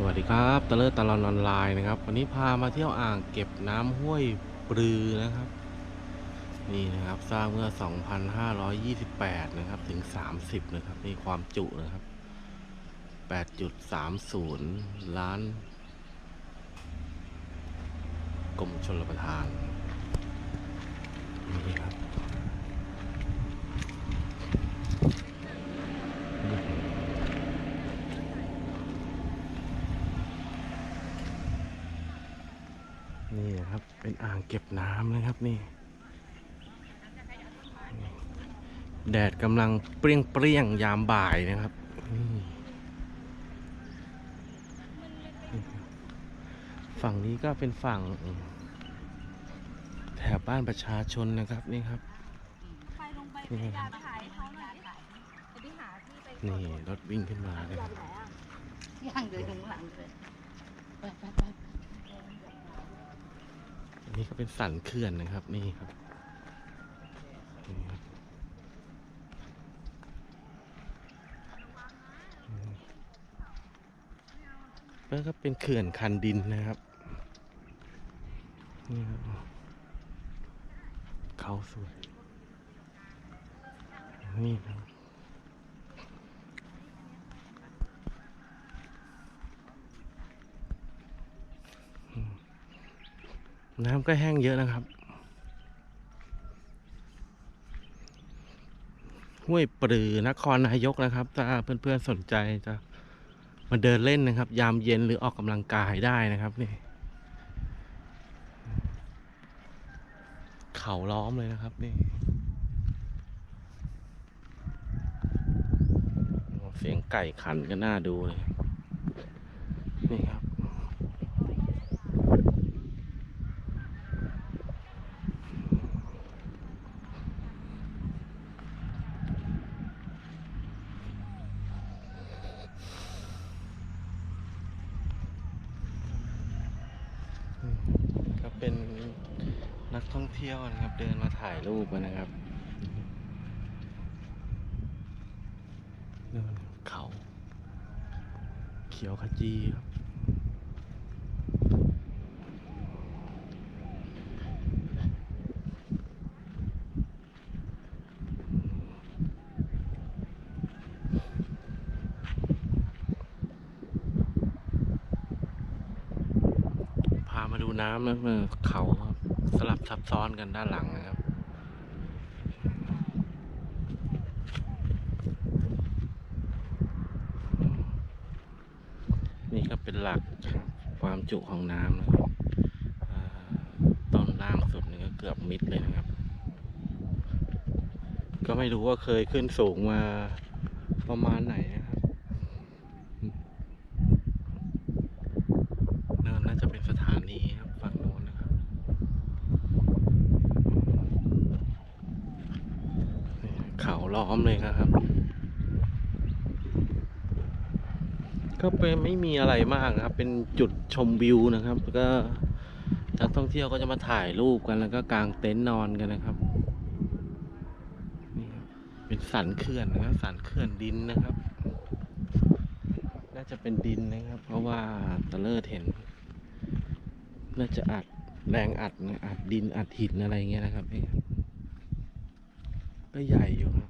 สวัสดีครับตะเลิศตะลอนออนไลน์นะครับ วันนี้พามาเที่ยวอ่างเก็บน้ำห้วยปลือนะครับ นี่นะครับสร้างเมื่อ 2528 นะครับ ถึง 30 นะครับนี่ความจุนะครับ 8.30 ล้าน กรมชลประทานครับ นี่ครับ เป็นอ่างเก็บน้ำนะครับนี่ แดดกำลังเปรี้ยงเปรี้ยงๆยามบ่ายนะครับ ฝั่งนี้ก็เป็นฝั่ง แถบบ้านประชาชนนะครับนี่ครับนี่นี่รถวิ่งขึ้นมาเลยย่างเดินข้างหลังเลยไปไปไป อั นนี้ก็เป็นสันเขื่อนนะครับ นี่ครับแล้วก็เป็นเขื่อนคันดินนะครับนี่ครับเขาสวยนี่ครับ น้ำก็แห้งเยอะนะครับ ห้วยปรือนครนายกนะครับ ถ้าเพื่อนๆสนใจจะมาเดินเล่นนะครับ ยามเย็นหรือออกกำลังกายได้นะครับนี่ เขาล้อมเลยนะครับนี่เสียงไก่ขันก็น่าดูเลย นี่ครับ ก็เป็น นักท่องเที่ยวนะครับ เดินมาถ่ายรูปนะครับนู่นเขา เขียวขจีครับพามาดูน้ำนะเออเขาครับ สลับซับซ้อนกันด้านหลังนะครับ นี่ก็เป็นหลักความจุของน้ำนะครับอต้นล่างสุดนี่ก็เกือบมิดเลยนะครับ ก็ไม่รู้ว่าเคยขึ้นสูงมาประมาณไหนนะครับเนินน่าจะเป็นสถานีครับฝั่งโน้นนะครับนี่เขา ล้อมเลยนะครับ ก็เป็นไม่มีอะไรมากนะครับ เป็นจุดชมวิวนะครับแล้วก็นักท่องเที่ยวก็จะมาถ่ายรูปกันแล้วก็กางเต็นท์นอนกันนะครับนี่ครับเป็นสันเขื่อนนะครับ สันเขื่อนดินนะครับ น่าจะเป็นดินนะครับ เพราะว่าตะเลิดเห็น น่าจะอัดแรงอัดนะอัดดินอัดหินอะไรเงี้ยนะครับนี่ก็ใหญ่อยู่ครับ